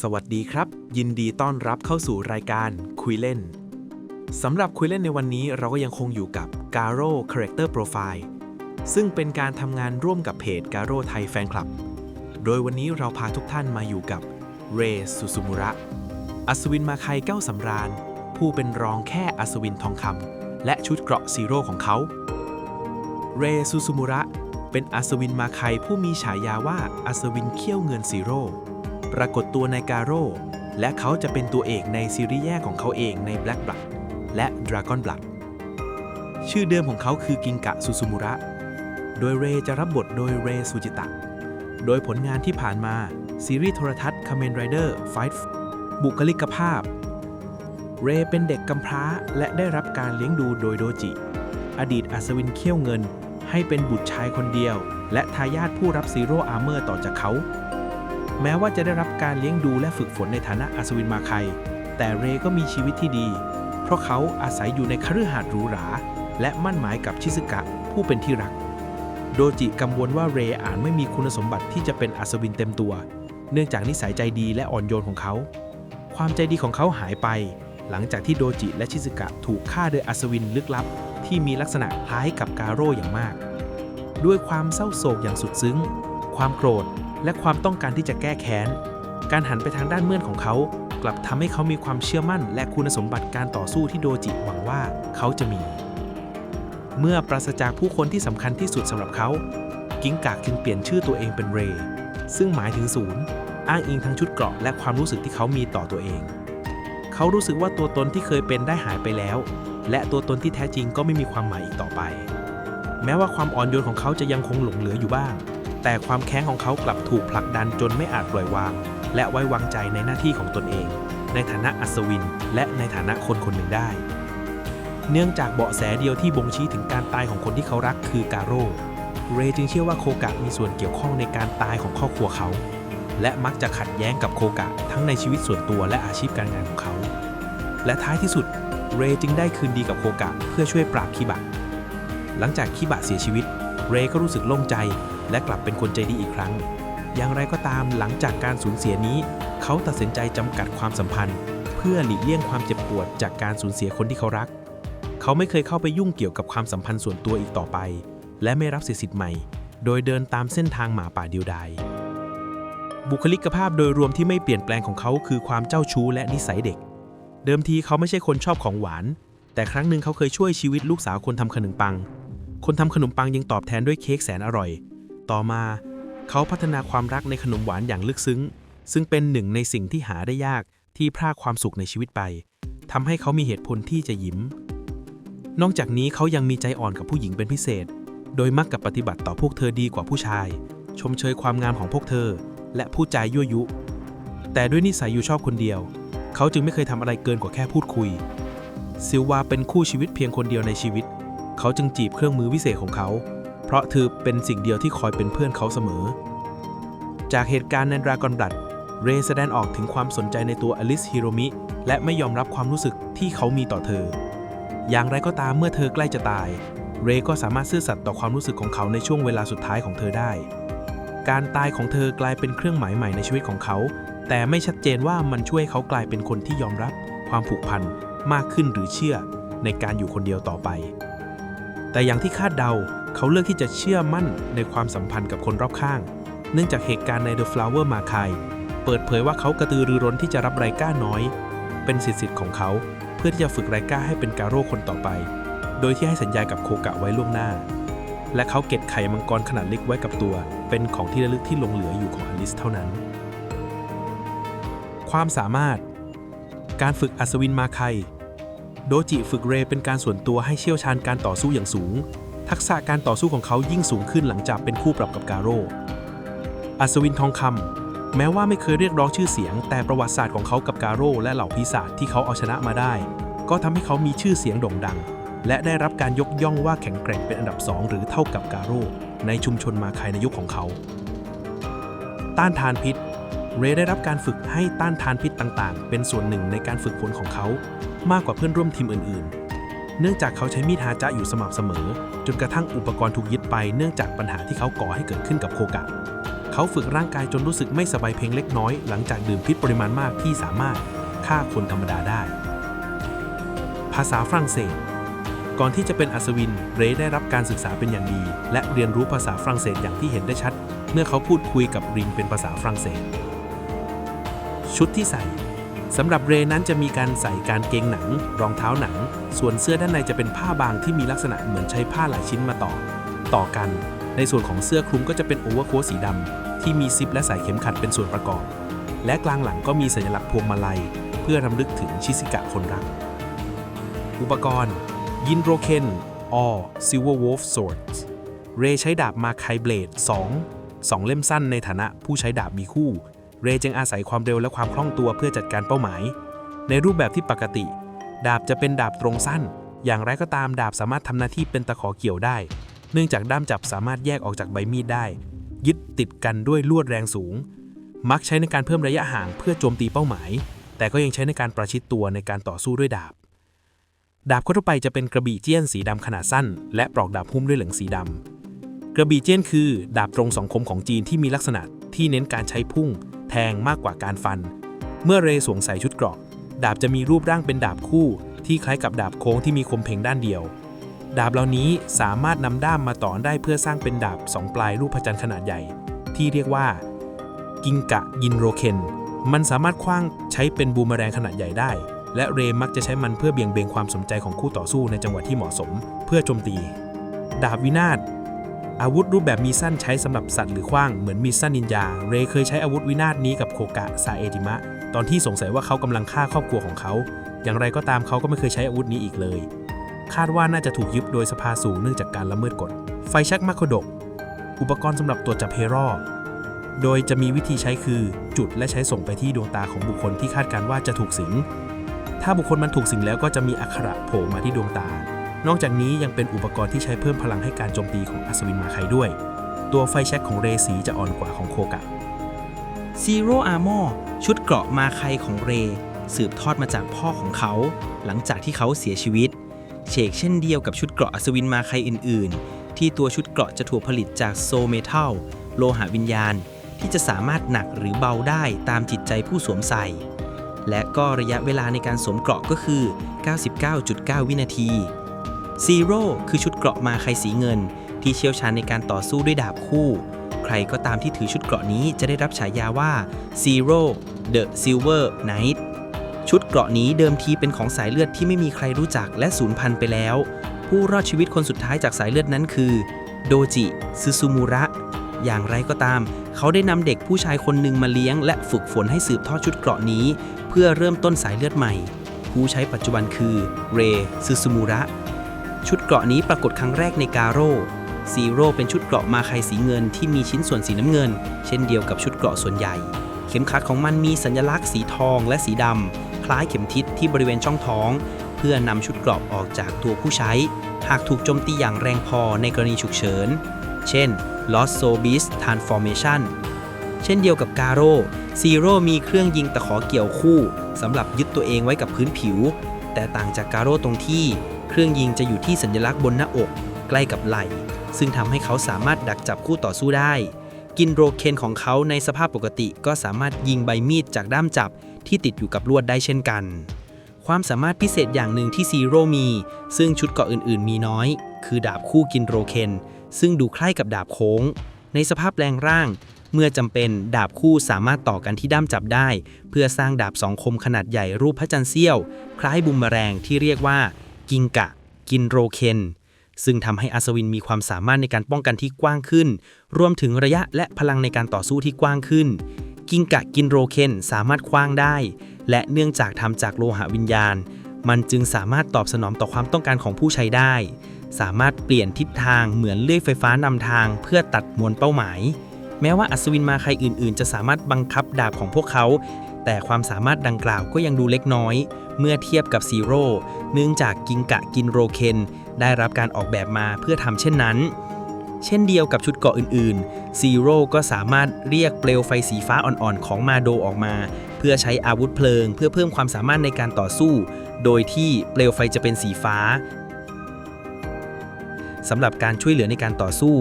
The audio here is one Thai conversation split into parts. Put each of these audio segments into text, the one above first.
สวัสดีครับ ยินดีต้อนรับเข้าสู่รายการคุยเล่นสำหรับคุยเล่นในวันนี้เราก็ยังคงอยู่กับ Garo Character Profile ซึ่งเป็นการทำงานร่วมกับเพจ Garo ไทยแฟนคลับโดยวันนี้เราพาทุกท่านมาอยู่กับเรสุสุมุระ อัศวินมาไคเก้าสำราญ ผู้เป็นรองแค่อัศวินทองคำและชุดเกราะซีโร่ของเขา เรซูซูมุระ เป็นอัศวินมาไคผู้มีฉายาว่าอัศวินเขี้ยวเงินซีโร่ ปรากฏตัวในกาโร่และเขาจะเป็นตัวเอกในซีรีส์แยกของเขาเองใน Black Blood และ Dragon Blood ชื่อเดิมของเขาคือกิงกะซูซูมุระ โดยเรจะรับบทโดยเรซูจิตะ โดยผลงานที่ผ่านมา ซีรีส์โทรทัศน์ Kamen Rider Fight บุคลิกภาพ เรเป็นเด็กกำพร้าและได้รับการเลี้ยงดูโดยโดจิ อดีตอัศวินเขี้ยวเงิน ให้เป็นบุตรชายคนเดียว และทายาทผู้รับซีโร่อาร์เมอร์ต่อจากเขา แม้ว่าจะได้รับการเลี้ยงดูและฝึกฝนในฐานะอัศวินมาไคแต่เรก็มีชีวิตที่ดี เพราะเขาอาศัยอยู่ในคฤหาสน์หรูหรา และมั่นหมายกับชิซึกะผู้เป็นที่รัก โดจิกังวลว่าเรอาจไม่มีคุณสมบัติที่จะเป็นอัศวินเต็มตัว เนื่องจากนิสัยใจดีและอ่อนโยนของเขา ความใจดีของเขาหายไป หลังจากที่โดจิและชิซึกะถูกฆ่าโดยอัศวินลึกลับ ที่มีลักษณะคล้ายกับกาโร่อย่างมาก ด้วยความเศร้าโศกอย่างสุดซึ้ง ความโกรธ และความต้องการที่จะแก้แค้น การหันไปทางด้านเมื่อนของเขา กลับทำให้เขามีความเชื่อมั่น และคุณสมบัติการต่อสู้ที่โดจิหวังว่าเขาจะมี เมื่อปราศจากผู้คนที่สำคัญที่สุดสำหรับเขา กิ้งกากจึงเปลี่ยนชื่อตัวเองเป็นเรย์ซึ่งหมายถึงศูนย์ อ้างอิงทั้งชุดเกราะและความรู้สึกที่เขามีต่อตัวเอง เขารู้สึกว่าตัวตนที่เคยเป็นได้หายไปแล้ว และตัวตนที่แท้จริงก็ไม่มีความหมายอีกต่อไป แม้ว่าความอ่อนโยนของเขาจะยังคงหลงเหลืออยู่บ้าง แต่ความแค้นของเขากลับถูกผลักดันจนไม่อาจปล่อยวาง และไว้วางใจในหน้าที่ของตนเอง ในฐานะอัศวิน และในฐานะคนคนหนึ่งได้ เนื่องจากเบาะแสเดียวที่บ่งชี้ถึงการตายของคนที่เขารักคือการโร่เรย์จึงเชื่อว่าโคกะมีส่วนเกี่ยวข้องในการตายของครอบครัวเขา และมักจะขัดแย้งกับโคกะทั้งในชีวิตส่วนตัวและอาชีพการงานของเขา และท้ายที่สุด เรย์จึงได้คืนดีกับโคกะเพื่อช่วยปราบคิบะ หลังจากคิบะเสียชีวิต เรย์ก็รู้สึกโล่งใจ และกลับเป็นคนใจดีอีกครั้ง อย่างไรก็ตามหลังจากการสูญเสียนี้ เขาตัดสินใจจำกัดความสัมพันธ์ เพื่อหลีกเลี่ยงความเจ็บปวดจากการสูญเสียคนที่เขารัก เขาไม่เคยเข้าไปยุ่งเกี่ยวกับความสัมพันธ์ส่วนตัวอีกต่อไป และไม่รับสิทธิ์ใหม่ โดยเดินตามเส้นทางหมาป่าเดียวดายบุคลิกภาพโดยรวมที่ไม่เปลี่ยนแปลงของเขาคือความเจ้าชู้และนิสัยเด็ก เดิมทีเขาไม่ใช่คนชอบของหวาน แต่ครั้งหนึ่งเขาเคยช่วยชีวิตลูกสาวคนทำขนมปัง คนทำขนมปังยังตอบแทนด้วยเค้กแสนอร่อย ต่อมา เขาพัฒนาความรักในขนมหวานอย่างลึกซึ้ง ซึ่งเป็นหนึ่งในสิ่งที่หาได้ยากที่พรากความสุขในชีวิตไปทำให้เขามีเหตุผลที่จะยิ้ม นอกจากนี้เขายังมีใจอ่อนกับผู้หญิงเป็นพิเศษ โดยมักกับปฏิบัติต่อพวกเธอดีกว่าผู้ชาย ชมเชยความงามของพวกเธอ และพูดจยั่วยุ แต่ด้วยนิสัยอยู่ชอบคนเดียว เขาจึงไม่เคยทำอะไรเกินกว่าแค่พูดคุย ซิลวาเป็นคู่ชีวิตเพียงคนเดียวในชีวิต เขาจึงจีบเครื่องมือวิเศษของเขา เพราะเธอเป็นสิ่งเดียวที่คอยเป็นเพื่อนเขาเสมอ จากเหตุการณ์ในดรากอนบลัด เรย์แสดงออกถึงความสนใจในตัวอลิสฮิโรมิ และไม่ยอมรับความรู้สึกที่เขามีต่อเธอ อย่างไรก็ตามเมื่อเธอใกล้จะตาย เรย์ก็สามารถซื่อสัตย์ต่อความรู้สึกของเขาในช่วงเวลาสุดท้ายของเธอได้ การตายของเธอกลายเป็นเครื่องหมายใหม่ในชีวิตของเขา แต่ไม่ชัดเจนว่ามันช่วยเขากลายเป็นคนที่ยอมรับ ความผูกพันมากขึ้นหรือเชื่อในการอยู่คนเดียวต่อไป แต่อย่างที่คาดเดาเขาเลือกที่จะเชื่อมั่นในความสัมพันธ์กับคนรอบข้าง เนื่องจากเหตุการณ์ใน The Flower m a k a i เปิดเผยว่าเขากระตือรือร้นที่จะรับไรก้าน้อย เป็นสิทธิ์ของเขา เพื่อที่จะฝึกไรก้าให้เป็นการโร่คนต่อไป โดยที่ให้สัญญากับโคกะไว้ล่วงหน้า และเขาเก็บไข่มังกรขนาดเล็กไว้กับตัว เป็นของที่ระลึกที่หลงเหลืออยู่ของอลิสเท่านั้น ความสามารถ การฝึกอัศวินมาไค โดจิฝึกเรเป็นการส่วนตัวให้เชี่ยวชาญการต่อสู้อย่างสูง ทักษะการต่อสู้ของเขายิ่งสูงขึ้นหลังจากเป็นคู่ปรับกับกาโร่อัศวินทองคำแม้ว่าไม่เคยเรียกร้องชื่อเสียง แต่ประวัติศาสตร์ของเขากับกาโร่และเหล่าปีศาจที่เขาเอาชนะมาได้ ก็ทำให้เขามีชื่อเสียงโด่งดัง และได้รับการยกย่องว่าแข็งแกร่งเป็นอันดับสองหรือเท่ากับกาโร่ในชุมชนมาไคในยุคของเขา ต้านทานพิษ เรได้รับการฝึกให้ต้านทานพิษต่างๆ เป็นส่วนหนึ่งในการฝึกฝนของเขา มากกว่าเพื่อนร่วมทีมอื่นๆ เนื่องจากเขาใช้มีดฮาจะอยู่สม่ำเสมอ จนกระทั่งอุปกรณ์ถูกยึดไปเนื่องจากปัญหาที่เขาก่อให้เกิดขึ้นกับโคกะ เขาฝึกร่างกายจนรู้สึกไม่สบายเพลงเล็กน้อยหลังจากดื่มพิษปริมาณมากที่สามารถฆ่าคนธรรมดาได้ ภาษาฝรั่งเศส ก่อนที่จะเป็นอัศวิน เรย์ได้รับการศึกษาเป็นอย่างดี และเรียนรู้ภาษาฝรั่งเศสอย่างที่เห็นได้ชัด เมื่อเขาพูดคุยกับริงเป็นภาษาฝรั่งเศส ชุดที่ใส่ สำหรับเรนั้นจะมีการใส่การเกงหนัง รองเท้าหนัง ส่วนเสื้อด้านในจะเป็นผ้าบางที่มีลักษณะเหมือนใช้ผ้าหลายชิ้นมาต่อ ต่อกัน ในส่วนของเสื้อคลุมก็จะเป็นโอเวอร์โค้ทสีดำที่มีซิปและสายเข็มขัดเป็นส่วนประกอบ และกลางหลังก็มีสัญลักษณ์พวงมาลัย เพื่อรำลึกถึงชิซิกะคนรัก อุปกรณ์ ยินโรเคนออ Silver Wolf Swords เรใช้ดาบมาไคเบลด 2 2 เล่มสั้นในฐานะผู้ใช้ดาบมีคู่ เรย์จึงอาศัยความเร็วและความคล่องตัวเพื่อจัดการเป้าหมาย ในรูปแบบที่ปกติ ดาบจะเป็นดาบตรงสั้น อย่างไรก็ตามดาบสามารถทำหน้าที่เป็นตะขอเกี่ยวได้ เนื่องจากด้ามจับสามารถแยกออกจากใบมีดได้ ยึดติดกันด้วยลวดแรงสูง มักใช้ในการเพิ่มระยะห่างเพื่อโจมตีเป้าหมาย แต่ก็ยังใช้ในการประชิดตัวในการต่อสู้ด้วยดาบ ดาบทั่วไปจะเป็นกระบี่เจี้ยนสีดำขนาดสั้น และปลอกดาบหุ้มด้วยเหลืองสีดำกระบี่เจี้ยนคือ ดาบตรงสองคมของจีนที่มีลักษณะที่เน้นการใช้พุ่ง ทงมากกว่าการฟัน เมื่อเรย์สวมใส่ชุดเกราะ ดาบจะมีรูปร่างเป็นดาบคู่ ที่คล้ายกับดาบโค้งที่มีคมเพ่งด้านเดียว ดาบเหล่านี้สามารถนำด้ามมาต่อได้เพื่อสร้างเป็นดาบสองปลายรูปพระจันทร์ขนาดใหญ่ ที่เรียกว่า กิงกะยินโรเคนมันสามารถคว้างใช้เป็นบูมเมอแรงขนาดใหญ่ได้ และเรย์มักจะใช้มันเพื่อเบี่ยงเบนความสนใจของคู่ต่อสู้ในจังหวะที่เหมาะสม เพื่อโจมตี ดาบวินาศ อาวุธรูปแบบมีสั้นใช้สำหรับสัตว์หรือขว้างเหมือนมีสั้นนินจา เรเคยใช้อาวุธวินาศนี้กับโคกะซาเอติมะ ตอนที่สงสัยว่าเขากำลังฆ่าครอบครัวของเขา อย่างไรก็ตามเขาก็ไม่เคยใช้อาวุธนี้อีกเลย คาดว่าน่าจะถูกยึดโดยสภาสูงเนื่องจากการละเมิดกฎ ไฟชักมาโคดะอุปกรณ์สำหรับตรวจจับเฮรอโดยจะมีวิธีใช้คือจุดและใช้ส่งไปที่ดวงตาของบุคคลที่คาดการณ์ว่าจะถูกสิง ถ้าบุคคลมันถูกสิงแล้วก็จะมีอักขระโผล่มาที่ดวงตา นอกจากนี้ยังเป็นอุปกรณ์ที่ใช้เพิ่มพลังให้การโจมตีของอัศวินมาไคด้วย ตัวไฟแช็กของเรสีจะอ่อนกว่าของโคกะ Zero Armor ชุดเกราะมาไคของเร สืบทอดมาจากพ่อของเขา หลังจากที่เขาเสียชีวิต เชกเช่นเดียวกับชุดเกราะอัศวินมาไคอื่น ๆ ที่ตัวชุดเกราะจะถูกผลิตจากโซเมทัลโลหะวิญญาณ ที่จะสามารถหนักหรือเบาได้ตามจิตใจผู้สวมใส่ และก็ระยะเวลาในการสวมเกราะก็คือ 99.9 วินาที Zero คือชุดเกราะมาไครสีเงิน ที่เชี่ยวชาญในการต่อสู้ด้วยดาบคู่ ใครก็ตามที่ถือชุดเกราะนี้จะได้รับฉายาว่า Zero the Silver Knight ชุดเกราะนี้เดิมทีเป็นของสายเลือดที่ไม่มีใครรู้จักและสูญพันธุ์ไปแล้ว ผู้รอดชีวิตคนสุดท้ายจากสายเลือดนั้นคือโดจิซึซูมูระ อย่างไรก็ตาม เขาได้นำเด็กผู้ชายคนหนึ่งมาเลี้ยง และฝึกฝนให้สืบทอดชุดเกราะนี้ เพื่อเริ่มต้นสายเลือดใหม่ ผู้ใช้ปัจจุบันคือเรซึซูมูระ ชุดเกราะนี้ปรากฏครั้งแรกในกาโร่ซีโร่เป็นชุดเกราะมาไคสีเงินที่มีชิ้นส่วนสีน้ำเงิน เช่นเดียวกับชุดเกราะส่วนใหญ่ เข็มขัดของมันมีสัญลักษณ์สีทองและสีดำ คล้ายเข็มทิศที่บริเวณช่องท้อง เพื่อนำชุดเกราะออกจากตัวผู้ใช้ หากถูกโจมตีอย่างแรงพอในกรณีฉุกเฉิน เช่น Lost Soul Beast Transformation เช่นเดียวกับกาโร่ซีโร่มีเครื่องยิงตะขอเกี่ยวคู่สำหรับยึดตัวเองไว้กับพื้นผิว แต่ต่างจากกาโร่ตรงที่ เครื่องยิงจะอยู่ที่สัญลักษณ์บนหน้าอกใกล้กับไหล่ ซึ่งทำให้เขาสามารถดักจับคู่ต่อสู้ได้ กินโรเคนของเขาในสภาพปกติก็สามารถยิงใบมีดจากด้ามจับที่ติดอยู่กับลวดได้เช่นกัน ความสามารถพิเศษอย่างหนึ่งที่ซีโร่มี ซึ่งชุดเกราะอื่นๆ มีน้อย คือดาบคู่กินโรเคน ซึ่งดูคล้ายกับดาบโค้ง ในสภาพแรงร่าง เมื่อจำเป็นดาบคู่สามารถต่อกันที่ด้ามจับได้ เพื่อสร้างดาบสองคมขนาดใหญ่รูปพระจันทร์เสี้ยว คล้ายบุมเมอแรงที่เรียกว่า กิงกะ กินโรเคน ซึ่งทำให้อัศวินมีความสามารถในการป้องกันที่กว้างขึ้น รวมถึงระยะและพลังในการต่อสู้ที่กว้างขึ้น กิงกะกินโรเคนสามารถคว้างได้ และเนื่องจากทำจากโลหะวิญญาณ มันจึงสามารถตอบสนองต่อความต้องการของผู้ใช้ได้ สามารถเปลี่ยนทิศทางเหมือนเลื่อยไฟฟ้านำทางเพื่อตัดมวลเป้าหมายแม้ว่าอัศวินมาใครอื่นๆ จะสามารถบังคับดาบของพวกเขา แต่ความสามารถดังกล่าวก็ยังดูเล็กน้อย เมื่อเทียบกับซีโร่เนื่องจากกิงกะกินโรเคนได้รับการออกแบบมาเพื่อทำเช่นนั้น เช่นเดียวกับชุดเกราะอื่นๆซีโร่ก็สามารถเรียกเปลวไฟสีฟ้าอ่อนๆ ของมาโดออกมา เพื่อใช้อาวุธเพลิง เพื่อเพิ่มความสามารถในการต่อสู้ โดยที่เปลวไฟจะเป็นสีฟ้าสำหรับการช่วยเหลือในการต่อสู้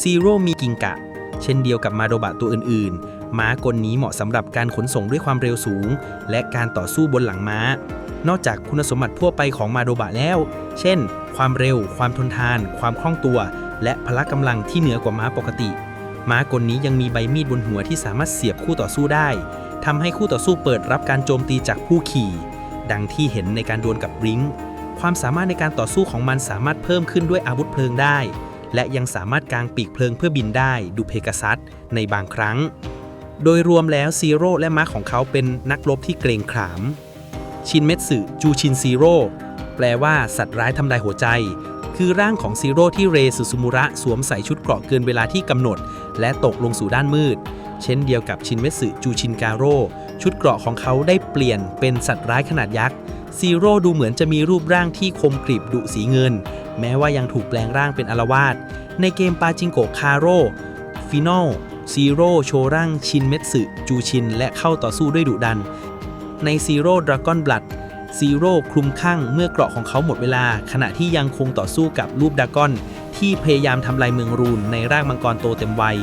ซีโร่มีกิงกะ เช่นเดียวกับมาโดบะตัวอื่นๆ ม้ากลนี้เหมาะสำหรับการขนส่งด้วยความเร็วสูง และการต่อสู้บนหลังม้า นอกจากคุณสมบัติทั่วไปของมาโดบะแล้ว เช่น ความเร็ว ความทนทาน ความคล่องตัว และพละกำลังที่เหนือกว่าม้าปกติ ม้ากลนี้ยังมีใบมีดบนหัวที่สามารถเสียบคู่ต่อสู้ได้ทำให้คู่ต่อสู้เปิดรับการโจมตีจากผู้ขี่ ดังที่เห็นในการดวลกับริงความสามารถในการต่อสู้ของมันสามารถเพิ่มขึ้นด้วยอาวุธเพลิงได้ และยังสามารถกางปีกเพลิงเพื่อบินได้ดูเพกาซัสในบางครั้ง โดยรวมแล้วซีโร่และม้าของเขาเป็นนักรบที่เกรงขาม ชินเมตสึจูชินซีโร่แปลว่าสัตว์ร้ายทำลายหัวใจ คือร่างของซีโร่ที่เรสุสุมุระสวมใส่ชุดเกราะเกินเวลาที่กำหนด และตกลงสู่ด้านมืด เช่นเดียวกับชินเมตสึจูชินการโร่ชุดเกราะของเขาได้เปลี่ยนเป็นสัตว์ร้ายขนาดยักษ์ซีโร่ดูเหมือนจะมีรูปร่างที่คมกริบดุสีเงิน แม้ว่ายังถูกแปลงร่างเป็นอลาวาสในเกมปาจิงโกคาโร่ฟินอล ซีโร่โชว์ร่างชินเมตสึจูชิน และเข้าต่อสู้ด้วยดุดัน ในซีโร่ดราก้อนบลัดซีโร่คลุมข้างเมื่อเกราะของเขาหมดเวลา ขณะที่ยังคงต่อสู้กับรูปดราก้อน ที่พยายามทำลายเมืองรูนในร่างมังกรโตเต็มวัย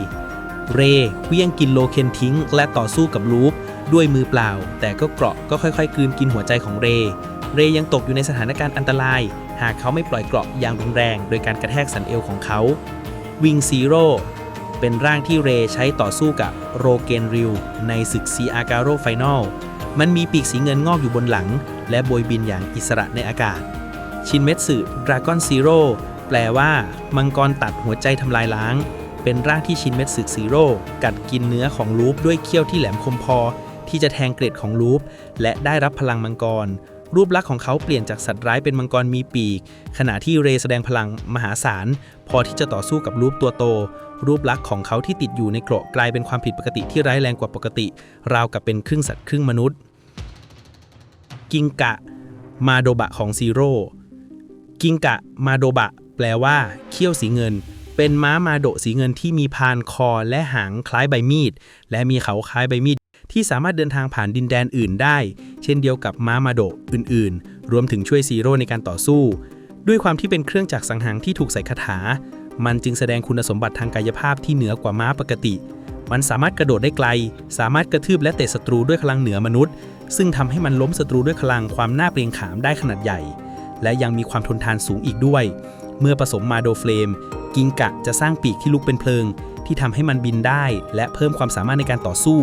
เรเคลี้ยงกินโลเคนทิ้ง และต่อสู้กับลูปด้วยมือเปล่า แต่ก็เกราะก็ค่อยๆกลืนกินหัวใจของเร เรยังตกอยู่ในสถานการณ์อันตราย หากเขาไม่ปล่อยเกราะอย่างรุนแรง โดยการกระแทกสันเอวของเขา วิงซีโร่ เป็นร่างที่เรใช้ต่อสู้กับโรเกนริวในศึกซีอาการโรไฟนอล มันมีปีกสีเงินงอกอยู่บนหลัง และโบยบินอย่างอิสระในอากาศ ชินเมตสึดราก้อนซีโร่แปลว่ามังกรตัดหัวใจทำลายล้าง เป็นร่างที่ชินเมตสึซีโร่กัดกินเนื้อของลูปด้วยเขี้ยวที่แหลมคมพอ ที่จะแทงเกร็ดของลูปและได้รับพลังมังกร รูปลักษณ์ของเขาเปลี่ยนจากสัตว์ร้ายเป็นมังกรมีปีก ขณะที่เรแสดงพลังมหาศาล พอที่จะต่อสู้กับรูปตัวโต รูปลักษณ์ของเขาที่ติดอยู่ในเกราะกลายเป็นความผิดปกติที่ร้ายแรงกว่าปกติ ราวกับเป็นครึ่งสัตว์ครึ่งมนุษย์ กิงกะ มาโดบะของซีโร่กิงกะ มาโดบะ แปลว่าเขี้ยวสีเงิน เป็นม้ามาโดสีเงินที่มีพานคอและหางคล้ายใบมีด และมีเขาคล้ายใบมีดที่สามารถเดินทางผ่านดินแดนอื่นได้ เช่นเดียวกับม้ามาโดอื่นๆ รวมถึงช่วยซีโร่ในการต่อสู้ ด้วยความที่เป็นเครื่องจักรสังหารที่ถูกใส่คาถา มันจึงแสดงคุณสมบัติทางกายภาพที่เหนือกว่าม้าปกติ มันสามารถกระโดดได้ไกล สามารถกระทืบและเตะศัตรูด้วยพลังเหนือมนุษย์ ซึ่งทำให้มันล้มศัตรูด้วยพลังความน่าเปรียงขามได้ขนาดใหญ่ และยังมีความทนทานสูงอีกด้วย เมื่อผสมมาโดเฟลมกิงกะจะสร้างปีกที่ลุกเป็นเพลิง ที่ทำให้มันบินได้ และเพิ่มความสามารถในการต่อสู้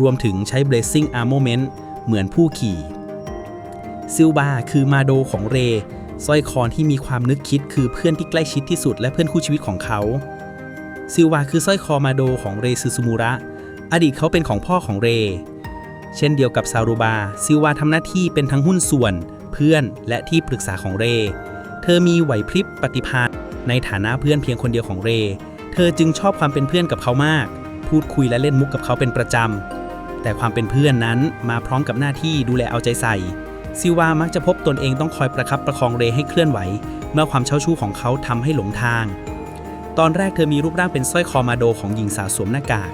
รวมถึงใช้ Blazing Armament เหมือนผู้ขี่ซิลบาคือมาโดของเรสร้อยคอที่มีความนึกคิดคือเพื่อนที่ใกล้ชิดที่สุดและเพื่อนคู่ชีวิตของเขาซิลวาคือสร้อยคอมาโดของเรซึซูมูระ อดีตเขาเป็นของพ่อของเร เช่นเดียวกับซารูบา ซิลวาทำหน้าที่เป็นทั้งหุ้นส่วน เพื่อนและที่ปรึกษาของเร เธอมีไหวพริบปฏิภาณในฐานะเพื่อนเพียงคนเดียวของเร เธอจึงชอบความเป็นเพื่อนกับเขามาก พูดคุยและเล่นมุกกับเขาเป็นประจำ แต่ความเป็นเพื่อนนั้นมาพร้อมกับหน้าที่ดูแลเอาใจใส่ ซิวามักจะพบตนเองต้องคอยประคับประคองเรให้เคลื่อนไหว เมื่อความเช่าชู้ของเขาทำให้หลงทาง ตอนแรกเธอมีรูปร่างเป็นสร้อยคอมาโดของหญิงสาวสวมหน้ากาก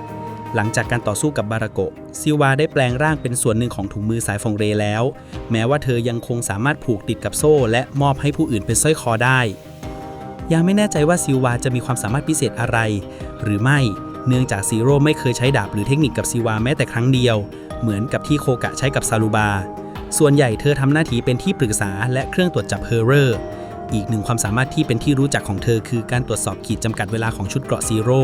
หลังจากการต่อสู้กับบาราโกะซิวาได้แปลงร่างเป็นส่วนหนึ่งของถุงมือสายฟองเรแล้ว แม้ว่าเธอยังคงสามารถผูกติดกับโซ่ และมอบให้ผู้อื่นเป็นสร้อยคอได้ ยังไม่แน่ใจว่าซิวาจะมีความสามารถพิเศษอะไร หรือไม่ เนื่องจากซีโร่ไม่เคยใช้ดาบหรือเทคนิคกับซีวาแม้แต่ครั้งเดียว เหมือนกับที่โคกะใช้กับซาลูบา ส่วนใหญ่เธอทำหน้าที่เป็นที่ปรึกษาและเครื่องตรวจจับเฮอร์เรอร์อีกหนึ่งความสามารถที่เป็นที่รู้จักของเธอคือการตรวจสอบขีดจำกัดเวลาของชุดเกราะซีโร่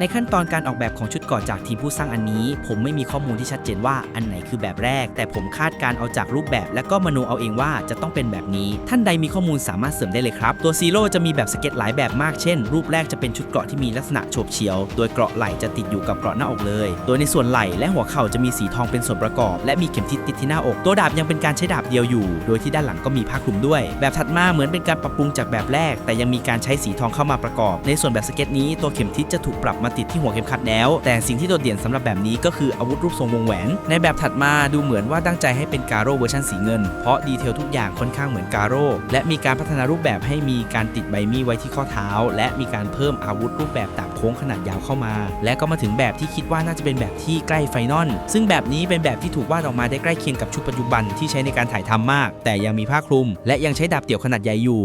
ในขั้นตอนการออกแบบของชุดเกราะจากทีมผู้สร้างอันนี้ ผมไม่มีข้อมูลที่ชัดเจนว่าอันไหนคือแบบแรก แต่ผมคาดการเอาจากรูปแบบ และก็มโนเอาเองว่าจะต้องเป็นแบบนี้ ท่านใดมีข้อมูลสามารถเสริมได้เลยครับ ตัวซีโร่จะมีแบบสเก็ตหลายแบบมากเช่น รูปแรกจะเป็นชุดเกราะที่มีลักษณะโฉบเฉียว โดยเกราะไหล่จะติดอยู่กับเกราะหน้าอกเลย โดยในส่วนไหล่และหัวเข่าจะมีสีทองเป็นส่วนประกอบ และมีเข็มทิศติดที่หน้าอก ตัวดาบยังเป็นการใช้ดาบเดียวอยู่ โดยที่ด้านหลังก็มีผ้าคลุมด้วย แบบถัดมาเหมือนเป็นการปรับปรุงจากแบบแรก แต่ยังมีการใช้สีทองเข้ามาประกอบ ในส่วนแบบสเก็ตนี้ตัวเข็มทิศจะถูกปรับมาติดที่หัวเข็มขัดแล้ว แต่สิ่งที่โดดเด่นสำหรับแบบนี้ก็คืออาวุธรูปทรงวงแหวน ในแบบถัดมาดูเหมือนว่าตั้งใจให้เป็นการโร่เวอร์ชันสีเงิน เพราะดีเทลทุกอย่างค่อนข้างเหมือนการโร่และมีการพัฒนารูปแบบให้มีการติดใบมีดไว้ที่ข้อเท้า และมีการเพิ่มอาวุธรูปแบบดาบโค้งขนาดยาวเข้ามา และก็มาถึงแบบที่คิดว่าน่าจะเป็นแบบที่ใกล้ไฟนอลซึ่งแบบนี้เป็นแบบที่ถูกวาดออกมาได้ใกล้เคียงกับชุดปัจจุบันที่ใช้ในการถ่ายทำมาก แต่ยังมีผ้าคลุม และยังใช้ดาบเตี่ยวขนาดใหญ่อยู่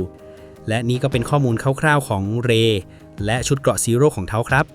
และนี่ก็เป็นข้อมูลคร่าวๆของเร และชุดเกราะซีโร่ของเขาครับ